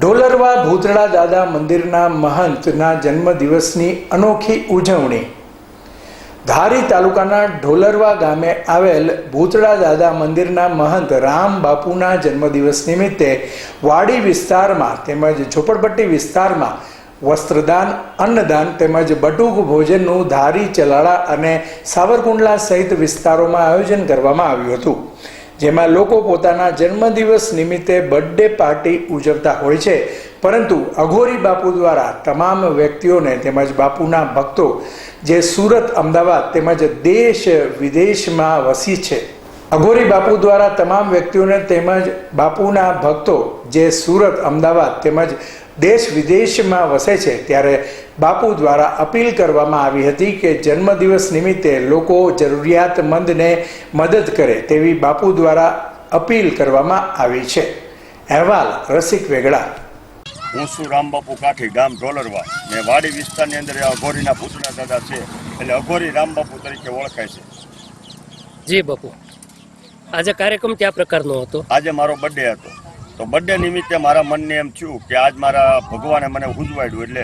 ઢોલરવા ભૂતળા દાદા મંદિરના મહંતના જન્મદિવસની અનોખી ઉજવણી. ધારી તાલુકાના ઢોલરવા ગામે આવેલ ભૂતળા દાદા મંદિરના મહંત રામ બાપુના જન્મદિવસ નિમિત્તે વાડી વિસ્તારમાં તેમજ ઝોપડપટ્ટી વિસ્તારમાં વસ્ત્રદાન, અન્નદાન તેમજ બટુક ભોજનનું ધારી ચલાળા અને સાવરકુંડલા સહિત વિસ્તારોમાં આયોજન કરવામાં આવ્યું હતું. જેમાં લોકો પોતાના જન્મદિવસ નિમિત્તે બર્થડે પાર્ટી ઉજવતા હોય છે. પરંતુ અઘોરી બાપુ દ્વારા તમામ વ્યક્તિઓને તેમજ બાપુના ભક્તો જે સુરત, અમદાવાદ તેમજ દેશ વિદેશમાં વસી છે. અઘોરી બાપુ દ્વારા તમામ વ્યક્તિઓને તેમજ બાપુના ભક્તો જે સુરત, અમદાવાદ તેમજ દેશ વિદેશમાં વસે છે ત્યારે બાપુ દ્વારા અપીલ કરવામાં આવી હતી કે જન્મદિવસ નિમિત્તે લોકો જરૂરિયાતમંદને મદદ કરે તેવી બાપુ દ્વારા અપીલ કરવામાં આવી છે. અહેવાલ રસિક વેગડા. હું છું રામબાપુ કાઠી ગામ ઢોલરવા. ને વાડી વિસ્તારની અંદર અઘોરીના ભૂતના દાદા છે એટલે અઘોરી રામબાપુ તરીકે ઓળખાય છે. જી બાપુ. આજે કાર્યક્રમ કયા પ્રકારનો હતો? આજે મારો બર્થડે હતો. તો બર્થડે નિમિત્તે મારા મનને એમ થયું કે આજ મારા ભગવાને મને ઉજવાડ્યું એટલે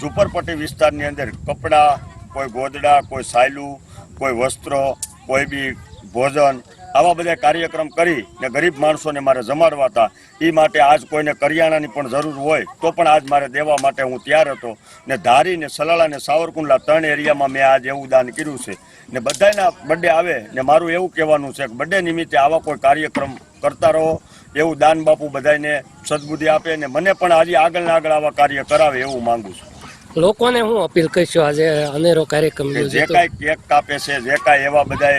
ઝુંપરપટ્ટી વિસ્તારની અંદર કપડાં, કોઈ ગોદડા, કોઈ સાયલું, કોઈ વસ્ત્રો, કોઈ બી ભોજન, આવા બધા કાર્યક્રમ કરી ને ગરીબ માણસોને મારે જમાડવા હતા. એ માટે આજ કોઈને કરિયાણાની પણ જરૂર હોય તો પણ આજ મારે દેવા માટે હું તૈયાર હતો ને ધારી ને સલાળા ને સાવરકુંડલા ત્રણ એરિયામાં મેં આજ એવું દાન કર્યું છે. ને બધાના બર્થડે આવે ને મારું એવું કહેવાનું છે કે બર્થડે નિમિત્તે આવા કોઈ કાર્યક્રમ કરતા રહો એવું દાન બાપુ બધાને સદબુદ્ધિ આપે ને મને પણ આજે આગળ ને આગળ આવા કાર્ય કરાવે એવું માંગુ છું. લોકોને હું અપીલ કરીશું આજે અનેરો કાર્યક્રમ જે કાંઈ કેક કાપે છે જે કાંઈ એવા બધા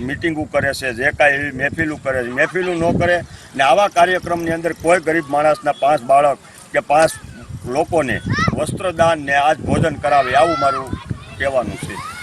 મિટિંગો કરે છે જે કાંઈ એવી મહેફિલું કરે છે મહેફિલું ન કરે ને આવા કાર્યક્રમની અંદર કોઈ ગરીબ માણસના પાંચ બાળક કે પાંચ લોકોને વસ્ત્રદાન ને આજ ભોજન કરાવે આવું મારું કહેવાનું છે.